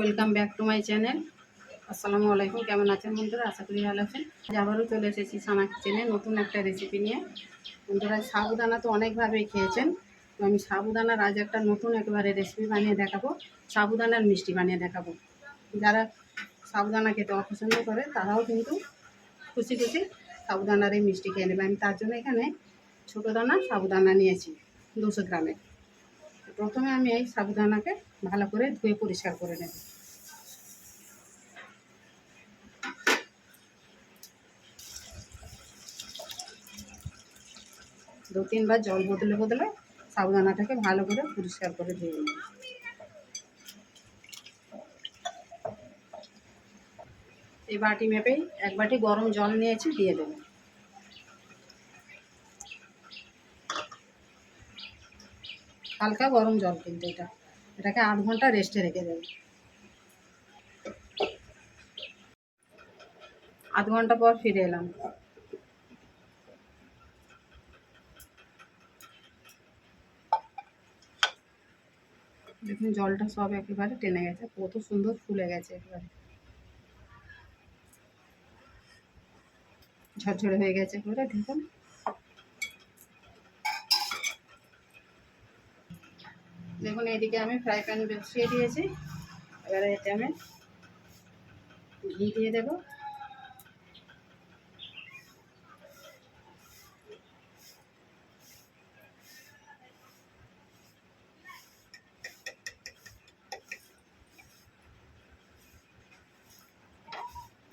Welcome back to my channel আসসালামু আলাইকুম। কেমন আছেন বন্ধুরা? আশা করি ভালো আছেন। আবারও চলে এসেছি সানা কিচেনে নতুন একটা রেসিপি নিয়ে। বন্ধুরা, সাবুদানা তো অনেকভাবেই খেয়েছেন। তো আমি সাবুদানার আজ একটা নতুন একবারে রেসিপি বানিয়ে দেখাবো। সাবুদানার মিষ্টি বানিয়ে দেখাবো। যারা সাবুদানা খেতে অপছন্দ করে, তারাও কিন্তু খুশি খুশি সাবুদানার এই মিষ্টি খেয়ে নেবে। আমি তার জন্য এখানে ছোটো দানা সাবুদানা নিয়েছি, দুশো গ্রামের। প্রথমে আমি এই সাবুদানাকে ভালো করে ধুয়ে পরিষ্কার করে নেব। দু তিনবার জল বদলে বদলে সাবুদানাটাকে ভালো করে পরিষ্কার করে ধুয়ে নেব এই বাটি মেপেই এক বাটি গরম জল নিয়েছি, দিয়ে দেবো। হালকা গরম জল কিন্তু এটা। এটাকে আধ ঘণ্টা রেস্টে রেখে দেবে। আধ ঘণ্টা পর ফিরে এলাম। দেখুন জলটা সব একেবারে টেনে গেছে, কত সুন্দর ফুলে গেছে একেবারে। ঝরঝরে হয়ে গেছে একেবারে, দেখুন। দেখুন, এদিকে আমি ফ্রাই প্যান বসিয়ে দিয়েছি। এবারে এতে আমি ঘি দিয়ে দেব।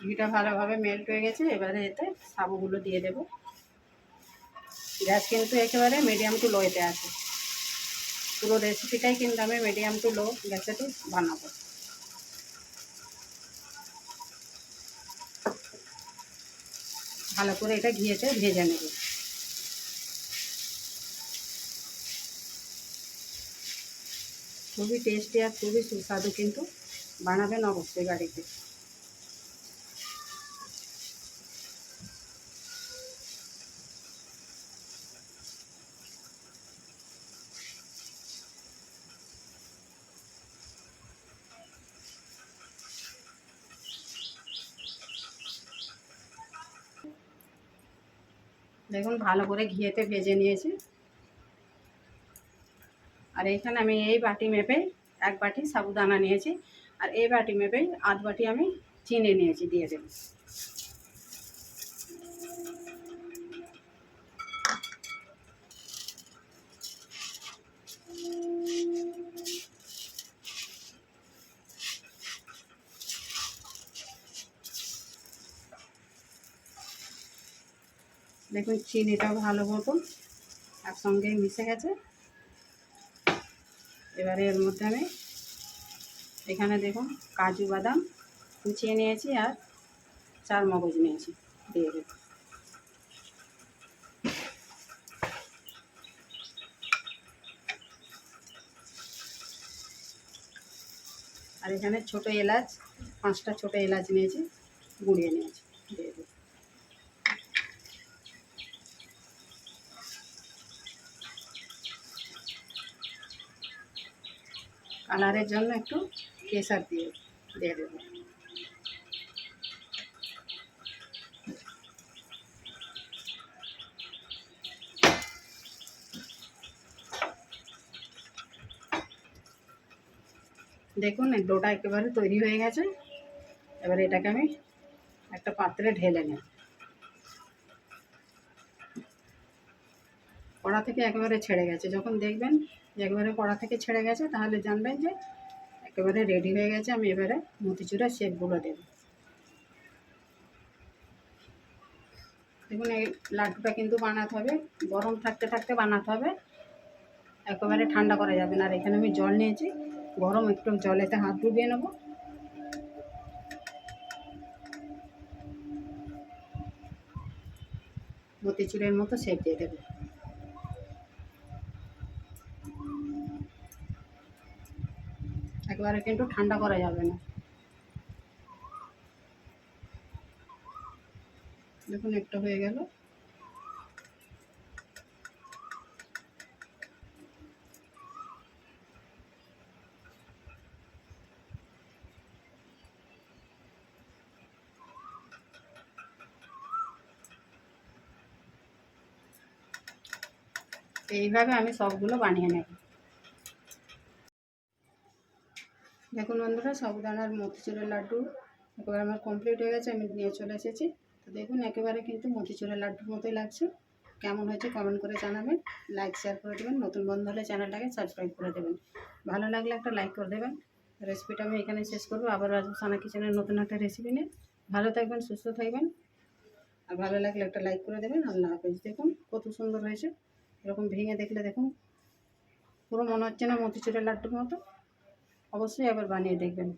ঘিটা ভালোভাবে মেল্ট হয়ে গেছে, এবারে এতে সাবুগুলো দিয়ে দেব। গ্যাস কিন্তু একেবারে মিডিয়াম টু লোয়েতে আছে। পুরো রেসিপিটাই কিন্তু আমি মিডিয়াম টু লো গ্যাসেতে বানাবো। ভালো করে এটা ঘিয়েতে ভেজে নেব। খুবই টেস্টি আর খুবই সুস্বাদু কিন্তু বানাবেন অবশ্যই বাড়িতে। দেখুন, ভালো করে ঘিয়েতে ভেজে নিয়েছি। আর এইখানে আমি এই বাটি মেপে এক বাটি সাবুদানা নিয়েছি। আর এই বাটি মেপে আধ বাটি আমি চিনি নিয়েছি, দিয়ে দেব। দেখুন, চিনিটাও ভালো মতন একসঙ্গে মিশে গেছে। এবারে এর মধ্যে আমি এখানে দেখুন, কাজু বাদাম কুচিয়ে নিয়েছি আর চার মগজ নিয়েছি দিয়ে দেব। আর এখানে ছোট এলাচ, পাঁচটা ছোট এলাচ নিয়েছি, গুঁড়িয়ে নিয়েছি, দিয়ে দেব। কালারের জন্য একটু কেসার দিয়ে দিয়ে দেব। দেখুন ডোটা একেবারে তৈরি হয়ে গেছে। এবার এটাকে আমি একটা পাত্রে ঢেলে নেব। কড়া থেকে একেবারে ছেড়ে গেছে। যখন দেখবেন যে একেবারে কড়া থেকে ছেড়ে গেছে, তাহলে জানবেন যে একেবারে রেডি হয়ে গেছে, আমি এবারে মতিচুরের শেপগুলো দেব। দেখুন, এই লাড্ডুটা কিন্তু বানাতে হবে, গরম থাকতে থাকতে বানাতে হবে। একেবারে ঠান্ডা করা যাবে না, আর এখানে আমি জল নিয়েছি, গরম একটু জলেতে হাত ডুবিয়ে নেব। মতিচুরের মতো শেপ দিয়ে দেবো। একবারে কিন্তু ঠান্ডা করা যাবে না। দেখুন, একটা হয়ে গেল। এইভাবে আমি সবগুলো বানিয়ে নেব। দেখুন বন্ধুরা সাবুদানার মতিচুরের লাড্ডু একেবারে আমার কমপ্লিট হয়ে গেছে, আমি নিয়ে চলে এসেছি। তো দেখুন, একেবারে কিন্তু মতিচুরের লাড্ডুর মতোই লাগছে। কেমন হয়েছে কমেন্ট করে জানাবেন লাইক শেয়ার করে দেবেন, নতুন বন্ধু হলে চ্যানেলটাকে সাবস্ক্রাইব করে দেবেন। ভালো লাগলে একটা লাইক করে দেবেন। রেসিপিটা আমি এখানে শেষ করব। আবার আসব সানা কিচেনের নতুন একটা রেসিপি নিয়ে। ভালো থাকবেন, সুস্থ থাকবেন। আর ভালো লাগলে একটা লাইক করে দেবেন। আল্লাহ হাফেজ। দেখুন, কত সুন্দর হয়েছে। এরকম ভেঙে দেখলে দেখুন, পুরো মনে হচ্ছে না মতিচুরের লাড্ডুর মতো। অবশ্যই আবার বানিয়ে দেখবেন